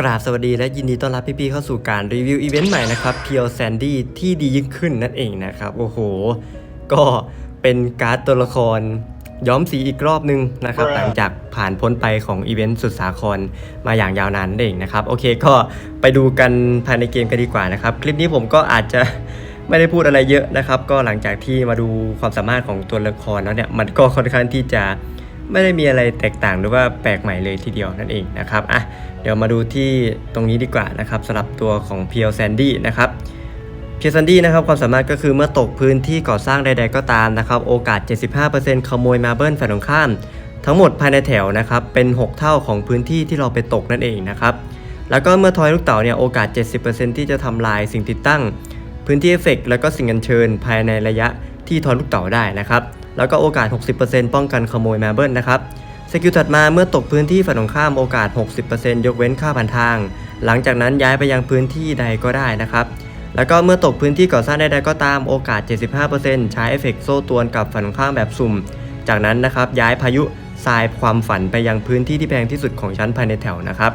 กราบสวัสดีและยินดีต้อนรับพี่ๆเข้าสู่การรีวิวอีเวนต์ใหม่นะครับเพียวแซนดี้ที่ดียิ่งขึ้นนั่นเองนะครับ โอ้โห ก็เป็นการ์ดตัวละครย้อมสีอีกรอบนึงนะครับ หลังจากผ่านพ้นไปของอีเวนต์สุดสาครมาอย่างยาวนานนั่นเองนะครับ โอเคก็ไปดูกันภายในเกมกันดีกว่านะครับ คลิปนี้ผมก็อาจจะไม่ได้พูดอะไรเยอะนะครับ ก็หลังจากที่มาดูความสามารถของตัวละครแล้วเนี่ยมันก็ค่อนข้างที่จะ ไม่ได้มีอะไรแตกต่างหรือว่าแปลกใหม่เลยทีเดียวนั่นเองนะครับอะเดี๋ยวมาดูที่ตรงนี้ดีกว่านะครับสำหรับตัวของเพียวแซนดี้นะครับเพียวแซนดี้นะครับความสามารถก็คือเมื่อตกพื้นที่ก่อสร้างใด ๆ ก็ตามนะครับโอกาส 75%ขโมยมาเบิลฝ่ายตรงข้าม ทั้งหมดภายในแถวนะครับเป็น 6 เท่าของพื้นที่ที่เราไปตกนั่นเองนะครับแล้วก็เมื่อทอยลูกเต๋าเนี่ยโอกาส 70%ที่จะทำลายสิ่งติดตั้ง พื้นที่เอฟเฟกต์แล้วก็สิ่งอัญเชิญภายในระยะที่ทอยลูกเต๋าได้นะครับ แล้วก็โอกาส 60%ป้องกันขโมยมเบิลนะครับสกิลถัดมาเมื่อตกพื้นที่ฝั่งตรงข้ามโอกาส 60%ยกเว้นค่าผ่านทาง หลังจากนั้นย้ายไปยังพื้นที่ใดก็ได้นะครับ แล้วก็เมื่อตกพื้นที่ก่อสร้างใดๆก็ตามโอกาส 75%ใช้เอฟเฟกต์โซ่ตวนกับฝั่งตรงข้ามแบบสุ่ม จากนั้นนะครับย้ายพายุทรายความฝันไปยังพื้นที่ที่แพงที่สุดของชั้นภายในแถวนะครับ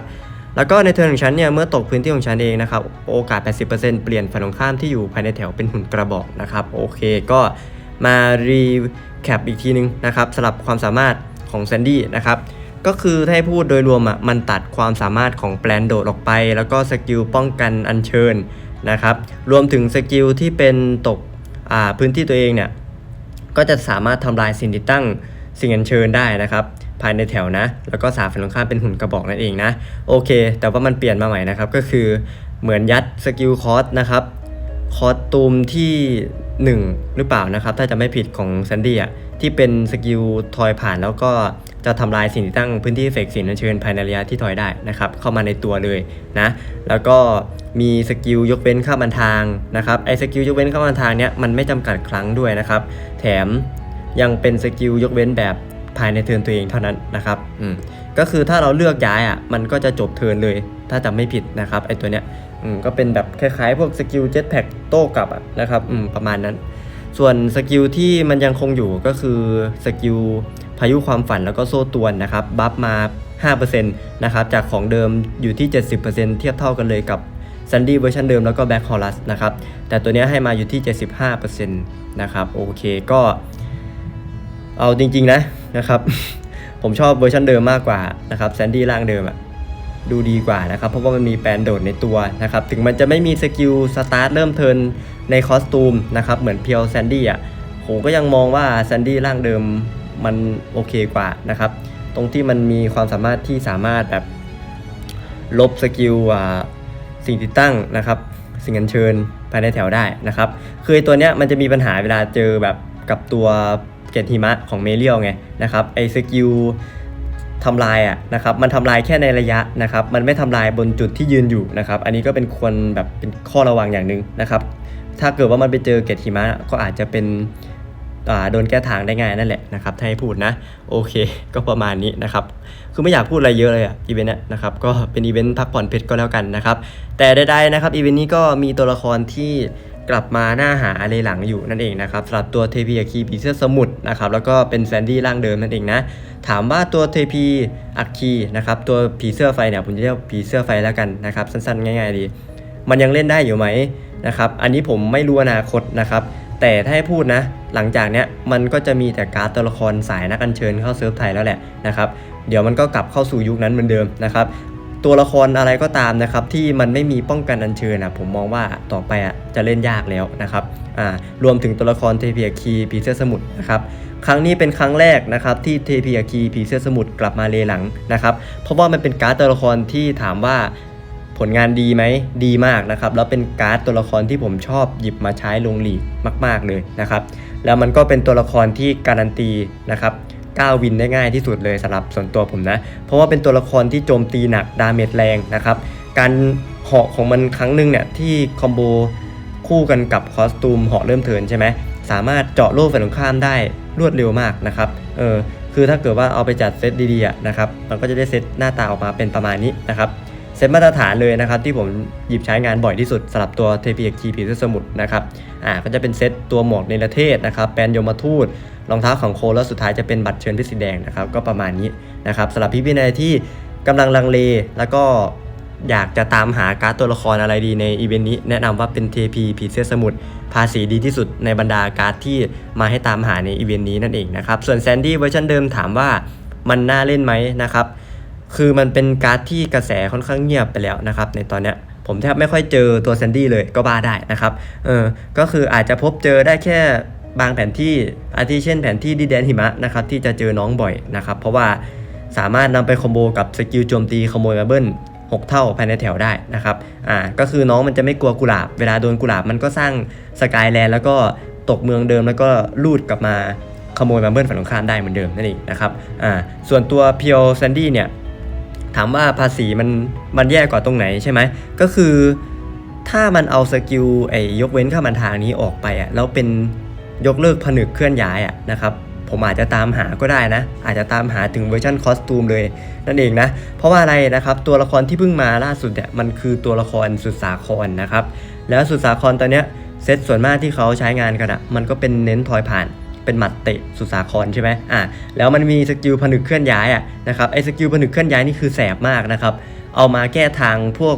แล้วก็ในเทิร์นของฉันเนี่ยเมื่อตกพื้นที่ของฉันเองนะครับโอกาส 80%เปลี่ยนฝั่งตรงข้ามที่อยู่ภายในแถวเป็นหุ่นกระบอกนะครับโอเคก็ มารีแคปอีกทีนึงนะครับสำหรับความสามารถของแซนดี้นะครับก็คือถ้าให้พูดโดยรวมอะมันตัดความสามารถของแปลนโดดออกไป แล้วก็สกิลป้องกันอัญเชิญนะครับรวมถึงสกิลที่เป็นตกอ่าพื้นที่ตัวเองเนี่ยก็จะสามารถทำลายสิ่งติดตั้งสิ่งอัญเชิญได้นะครับภายในแถวนะ แล้วก็สาฝั่งตรงข้ามเป็นหุ่นกระบอกนั่นเองนะโอเค แต่ว่ามันเปลี่ยนมาใหม่นะครับก็คือเหมือนยัดสกิลคอร์สนะครับคอสตูมที่ 1 หรือเปล่านะครับ ถ้าจะไม่ผิดของแซนดี้อะที่เป็นสกิลทอยผ่านแล้วก็จะทำลายสิ่งที่ตั้งพื้นที่เฟกสิ่งอัญเชิญภายในระยะที่ทอยได้นะครับ เข้ามาในตัวเลยนะ แล้วก็มีสกิลยกเว้นข้ามบันทางนะครับไอ้สกิลยกเว้นข้ามบันทางเนี้ยมันไม่จำกัดครั้งด้วยนะครับ แถมยังเป็นสกิลยกเว้นแบบภายในเทิร์นตัวเองเท่านั้นนะครับอืม ก็คือถ้าเราเลือกย้ายอะมันก็จะจบเทินเลย ถ้าจำไม่ผิดนะครับไอตัวเนี้ยอืมก็เป็นแบบคล้ายๆ พวกสกิลเจ็ตแพ็กโต้กลับอะนะครับอืมประมาณนั้น ส่วนสกิลที่มันยังคงอยู่ก็คือสกิลพายุความฝันแล้วก็โซ่ตวนนะครับบัฟมา 5%นะครับจากของเดิมอยู่ที่ 70%เทียบเท่ากันเลยกับซันดี้เวอร์ชันเดิมแล้วก็แบ็คฮอลัสนะครับแต่ตัวเนี้ยให้มาอยู่ที่ 75%นะครับโอเคก็เอาจริงๆนะนะครับ ผมชอบเวอร์ชันเดิมมากกว่านะครับแซนดี้ร่างเดิมอะดูดีกว่านะครับ เพราะว่ามันมีแปลนโดดในตัวนะครับ ถึงมันจะไม่มีสกิลสตาร์ทเริ่มเทินในคอสตูมนะครับเหมือนเพียวแซนดี้อะผมก็ยังมองว่าแซนดี้ร่างเดิมมันโอเคกว่านะครับ ตรงที่มันมีความสามารถที่สามารถแบบลบสกิลอ่าสิ่งติดตั้งนะครับ สิ่งอัญเชิญภายในแถวได้นะครับ คือตัวเนี้ยมันจะมีปัญหาเวลาเจอแบบกับตัว เกตหิมะของเมเรียลไงนะครับไอสกิลทำลายอะนะครับมันทำลายแค่ในระยะนะครับมันไม่ทำลายบนจุดที่ยืนอยู่นะครับอันนี้ก็เป็นควรแบบเป็นข้อระวังอย่างหนึ่งนะครับถ้าเกิดว่ามันไปเจอเกตหิมะก็อาจจะเป็นอ่าโดนแก้ทางได้ง่ายนั่นแหละนะครับถ้าให้พูดนะโอเค ก็ประมาณนี้นะครับคือไม่อยากพูดอะไรเยอะเลยอะอีเวนต์เนี้ยนะครับก็เป็นอีเวนต์พักผ่อนเพชรก็แล้วกันนะครับแต่ใดๆนะครับอีเวนต์นี้ก็มีตัวละครที่ กลับมาหน้าหาอะไรหลังอยู่นั่นเองนะครับสำหรับตัวเทพีอาคีผีเสื้อสมุทรนะครับแล้วก็เป็นแซนดี้ร่างเดิมนั่นเองนะถามว่าตัวเทพีอัคคีนะครับตัวผีเสื้อไฟเนี่ยผมจะเรียกผีเสื้อไฟแล้วกันนะครับสั้นๆ ง่ายๆดี มันยังเล่นได้อยู่ไหมนะครับอันนี้ผมไม่รู้อนาคตนะครับแต่ถ้าให้พูดนะหลังจากเนี้ยมันก็จะมีแต่การ์ดตัวละครสายนักอัญเชิญเข้าเซิร์ฟไทยแล้วแหละนะครับเดี๋ยวมันก็กลับเข้าสู่ยุคนั้นเหมือนเดิมนะครับ ตัวละครอะไรก็ตามนะครับที่มันไม่มีป้องกันอัญเชิญอะผมมองว่าต่อไปอะจะเล่นยากแล้วนะครับอ่ารวมถึงตัวละครเทพีอาคีผีเสื้อสมุทรนะครับครั้งนี้เป็นครั้งแรกนะครับที่เทพีอาคีผีเสื้อสมุทรกลับมาเลหลังนะครับเพราะว่ามันเป็นการ์ดตัวละครที่ถามว่าผลงานดีไหมดีมากนะครับแล้วเป็นการ์ดตัวละครที่ผมชอบหยิบมาใช้ลงหลีกมาก ๆเลยนะครับแล้วมันก็เป็นตัวละครที่การันตีนะครับ 9วินได้ง่ายที่สุดเลยสำหรับส่วนตัวผมนะ เพราะว่าเป็นตัวละครที่โจมตีหนักดาเมจแรงนะครับ การเหาะของมันครั้งหนึ่งเนี่ยที่คอมโบคู่กันกับคอสตูมเหาะเริ่มเทินใช่ไหมสามารถเจาะโล่ฝ่ายตรงข้ามได้รวดเร็วมากนะครับเออคือถ้าเกิดว่าเอาไปจัดเซตดีๆนะครับมันก็จะได้เซตหน้าตาออกมาเป็นประมาณนี้นะครับ เซตมาตรฐานเลยนะครับที่ผมหยิบใช้งานบ่อยที่สุดสำหรับตัวเทพีเอกคีผีเสื้อสมุทรนะครับอ่าก็จะเป็นเซตตัวหมวกในประเทศนะครับแปนยมทูตรองเท้าของโคแล้วสุดท้ายจะเป็นบัตรเชิญพิสีแดงนะครับก็ประมาณนี้นะครับสำหรับพี่พี่ในที่กำลังลังเลแล้วก็อยากจะตามหาการ์ดตัวละครอะไรดีในอีเวนต์นี้แนะนำว่าเป็น TP ผีเสื้อสมุทรภาษีดีที่สุดในบรรดาการ์ดที่มาให้ตามหาในอีเวนต์นี้นั่นเองนะครับส่วนแซนดี้เวอร์ชันเดิมถามว่ามันน่าเล่นไหมนะครับ คือมันเป็นการ์ดที่กระแสค่อนข้างเงียบไปแล้วนะครับในตอนเนี้ยผมแทบไม่ค่อยเจอตัวแซนดี้เลยก็บ้าได้นะครับเออก็คืออาจจะพบเจอได้แค่บางแผนที่อาทิเช่นแผนที่ดินแดนหิมะนะครับที่จะเจอน้องบ่อยนะครับเพราะว่าสามารถนำไปคอมโบกับสกิลโจมตีขโมยมาเบิ้ล6 เท่าภายในแถวได้นะครับอ่าก็คือน้องมันจะไม่กลัวกุหลาบ เวลาโดนกุหลาบมันก็สร้างสกายแลนด์แล้วก็ตกเมืองเดิมแล้วก็ลูดกลับมาขโมยมาเบิ้ลฝั่งตรงข้ามได้เหมือนเดิมนั่นเองนะครับอ่าส่วนตัวเพียวแซนดี้เนี่ย ถามว่าภาษีมันมันแย่กว่าตรงไหนใช่ไหมก็คือ ถ้ามันเอาสกิลไอ้ยกเว้นข้ามันทางนี้ออกไปอะแล้วเป็นยกเลิกผนึกเคลื่อนย้ายอะนะครับผมอาจจะตามหาก็ได้นะ อาจจะตามหาถึงเวอร์ชันคอสตูมเลยนั่นเองนะ เพราะว่าอะไรนะครับ ตัวละครที่เพิ่งมาล่าสุดเนี่ยมันคือตัวละครสุดสาครนะครับ แล้วสุดสาครตอนเนี้ยเซตส่วนมากที่เขาใช้งานกันอะมันก็เป็นเน้นทอยผ่าน เป็นหมัดเตะสุสาครใช่ไหมอะแล้วมันมีสกิลผนึกเคลื่อนย้ายอะนะครับไอ้สกิลผนึกเคลื่อนย้ายนี่คือแสบมากนะครับเอามาแก้ทางพวก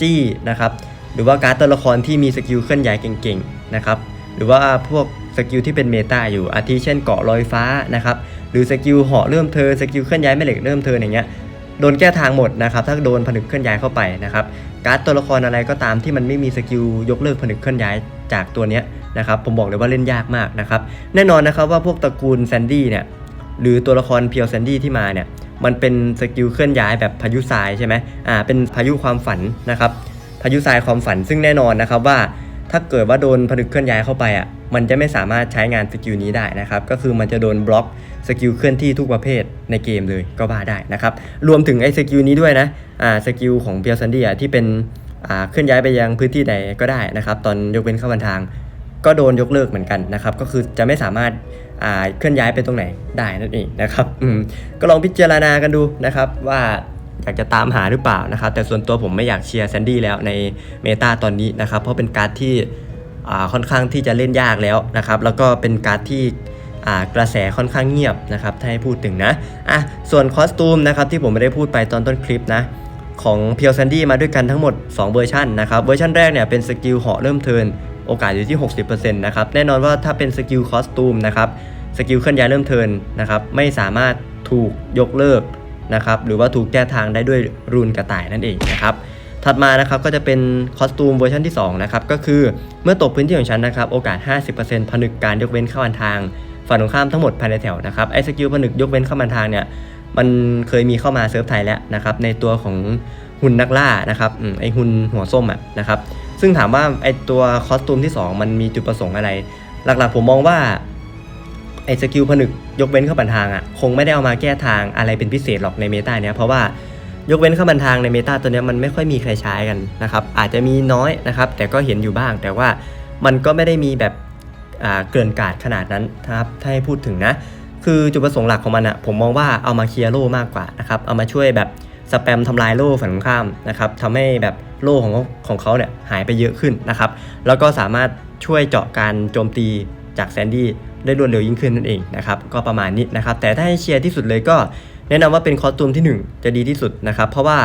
จี้นะครับหรือว่าการ์ดตัวละครที่มีสกิลเคลื่อนย้ายเก่งๆนะครับหรือว่าพวกสกิลที่เป็นเมตาอยู่อาทิเช่นเกาะลอยฟ้านะครับหรือสกิลเหาะเริ่มเทิร์นสกิลเคลื่อนย้ายแม่เหล็กเริ่มเทิร์นอย่างเงี้ยโดนแก้ทางหมดนะครับถ้าโดนผนึกเคลื่อนย้ายเข้าไปนะครับการ์ดตัวละครอะไรก็ตามที่มันไม่มีสกิลยกเลิกผนึกเคลื่อนย้ายจากตัวเนี้ย นะครับผมบอกเลยว่าเล่นยากมากนะครับแน่นอนนะครับว่าพวกตระกูลแซนดี้เนี่ยหรือตัวละครเพียวแซนดี้ที่มาเนี่ยมันเป็นสกิลเคลื่อนย้ายแบบพายุทรายใช่ไหมอ่าเป็นพายุความฝันนะครับพายุทรายความฝันซึ่งแน่นอนนะครับว่าถ้าเกิดว่าโดนผนึกเคลื่อนย้ายเข้าไปอะมันจะไม่สามารถใช้งานสกิลนี้ได้นะครับก็คือมันจะโดนบล็อกสกิลเคลื่อนที่ทุกประเภทในเกมเลยก็ว่าได้นะครับรวมถึงไอ้สกิลนี้ด้วยนะอ่าสกิลของเพียวซันดี้อะที่เป็นอ่าเคลื่อนย้ายไปยังพื้นที่ใดก็ได้นะครับตอนยกเว้นเข้าบันทาง ก็โดนยกเลิกเหมือนกันนะครับก็คือจะไม่สามารถาเคลื่อนย้ายไปตรงไหนได้นั่นเองนะครับก็ลองพิจารณากันดูนะครับว่าอยากจะตามหาหรือเปล่านะครับแต่ส่วนตัวผมไม่อยากเชียร์แซนดี้แล้วในเมตาตอนนี้นะครับเพราะเป็นการดที่ค่อนข้างที่จะเล่นยากแล้วนะครับแล้วก็เป็นการดที่กระแสค่อนข้างเงียบนะครับถ้าให้พูดถึงนะอะส่วนคอสตูมนะครับที่ผมไม่ได้พูดไปตอนต้นคลิปนะของเพียวแซนดี้มาด้วยกันทั้งหมด 2 เวอร์ชันนะครับเวอร์ชันแรกเนี่ยเป็นสกิลเหาะเริ่มเทิน โอกาสอยู่ที่ 60%นะครับ แน่นอนว่าถ้าเป็นสกิลคอสตูมนะครับ สกิลเคลื่อนย้ายเริ่มเทินนะครับ ไม่สามารถถูกยกเลิกนะครับ หรือว่าถูกแก้ทางได้ด้วยรูนกระต่ายนั่นเองนะครับ ถัดมานะครับก็จะเป็นคอสตูมเวอร์ชันที่2นะครับ ก็คือเมื่อตกพื้นที่ของฉันนะครับ โอกาส 50%ผนึกการยกเว้นเข้าอันทางฝั่งตรงข้ามทั้งหมดภายในแถวนะครับ ไอ้สกิลผนึกยกเว้นเข้าอันทางเนี่ย มันเคยมีเข้ามาเซิร์ฟไทยแล้วนะครับ ในตัวของหุ่นนักล่านะครับไอหุ่นหัวส้มอะนะครับ ซึ่งถามว่าไอตัวคอสตูมที่ 2 มันมีจุดประสงค์อะไร หลักๆผมมองว่าไอสกิลผนึกยกเว้นเข้าบันทางอะคงไม่ได้เอามาแก้ทางอะไรเป็นพิเศษหรอกในเมตาเนี้ยเพราะว่ายกเว้นเข้าบันทางในเมตาตัวเนี้ยมันไม่ค่อยมีใครใช้กันนะครับอาจจะมีน้อยนะครับแต่ก็เห็นอยู่บ้าง แต่ว่ามันก็ไม่ได้มีแบบอ่าเกินกาดขนาดนั้นนะครับถ้าให้พูดถึงนะคือจุดประสงค์หลักของมันอะผมมองว่าเอามาเคลียร์โล่มากกว่านะครับเอามาช่วยแบบสแปมทำลายโล่ฝั่งข้ามนะครับทำให้แบบ โล่ของของเขาเนี่ยหายไปเยอะขึ้นนะครับ แล้วก็สามารถช่วยเจาะการโจมตีจากแซนดี้ได้รวดเร็วยิ่งขึ้นนั่นเองนะครับ ก็ประมาณนี้นะครับ แต่ถ้าให้เชียร์ที่สุดเลยก็แนะนำว่าเป็นคอสตูมที่ 1 จะดีที่สุดนะครับ เพราะว่า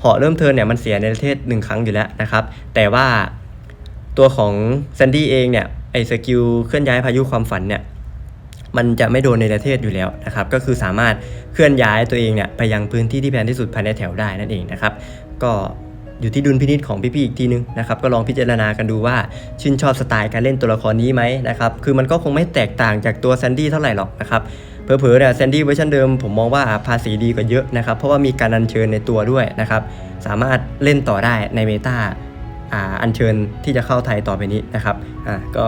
เหาะเริ่มเทิร์นเนี่ยมันเสียในประเทศหนึ่งครั้งอยู่แล้วนะครับ แต่ว่าตัวของแซนดี้เองเนี่ยไอ้สกิลเคลื่อนย้ายพายุความฝันเนี่ยมันจะไม่โดนในประเทศอยู่แล้วนะครับ ก็คือสามารถเคลื่อนย้ายตัวเองเนี่ยไปยังพื้นที่ที่แพงที่สุดภายในแถวได้นั่นเองนะครับ ก็ อยู่ที่ดุลพินิจของพี่ๆอีกทีนึงนะครับก็ลองพิจารณากันดูว่าชื่นชอบสไตล์การเล่นตัวละครนี้ไหมนะครับคือมันก็คงไม่แตกต่างจากตัวแซนดี้เท่าไหร่หรอกนะครับเผลอๆเนี่ยแซนดี้เวอร์ชันเดิมผมมองว่าภาษีดีกว่าเยอะนะครับเพราะว่ามีการอัญเชิญในตัวด้วยนะครับสามารถเล่นต่อได้ในเมตาอ่าอัญเชิญที่จะเข้าไทยต่อไปนี้นะครับอ่าก็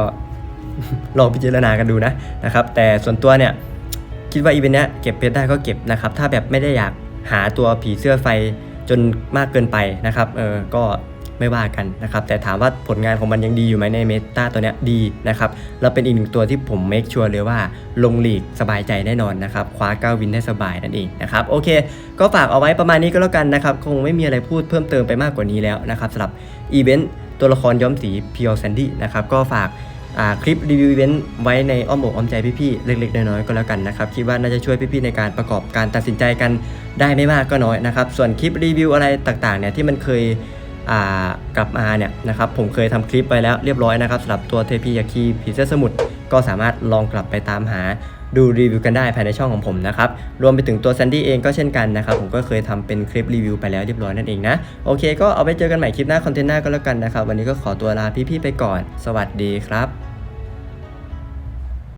ลองพิจารณากันดูนะนะครับแต่ส่วนตัวเนี่ยคิดว่าอีเวนต์เนี้ยเก็บเพชรได้ก็เก็บนะครับถ้าแบบไม่ได้อยากหาตัวผีเสื้อไฟ จนมากเกินไปนะครับเออก็ไม่ว่ากันนะครับ แต่ถามว่าผลงานของมันยังดีอยู่ไหมในเมตาตัวเนี้ยดีนะครับแล้วเป็นอีกหนึ่งตัวที่ผมเมคชัวร์เลยว่าลงหลีกสบายใจแน่นอนนะครับ คว้าเก้าวินได้สบายนั่นเองนะครับ โอเค ก็ฝากเอาไว้ประมาณนี้ก็แล้วกันนะครับ คงไม่มีอะไรพูดเพิ่มเติมไปมากกว่านี้แล้วนะครับสำหรับอีเวนต์ตัวละครย้อมสีพียวแซนดี้นะครับก็ฝาก คลิปรีวิวอีเวนต์ไว้ในอ้อมอกอ้อมใจพี่ๆเล็กๆน้อยๆก็แล้วกันนะครับคิดว่าน่าจะช่วยพี่ๆในการประกอบการตัดสินใจกันได้ไม่มากก็น้อยนะครับส่วนคลิปรีวิวอะไรต่างๆเนี่ยที่มันเคยกลับมาเนี่ยนะครับผมเคยทำคลิปไปแล้วเรียบร้อยนะครับสำหรับตัวเทพียาคีผีเสื้อสมุทรก็สามารถลองกลับไปตามหาดูรีวิวกันได้ภายในช่องของผมนะครับรวมไปถึงตัวแซนดี้เองก็เช่นกันนะครับผมก็เคยทำเป็นคลิปรีวิวไปแล้วเรียบร้อยนั่นเองนะโอเคก็เอาไปเจอกันใหม่คลิปหน้าคอนเทนต์หน้าก็แล้วกันนะครับวันนี้ก็ขอตัวลาพี่ๆไปก่อน สวัสดีครับ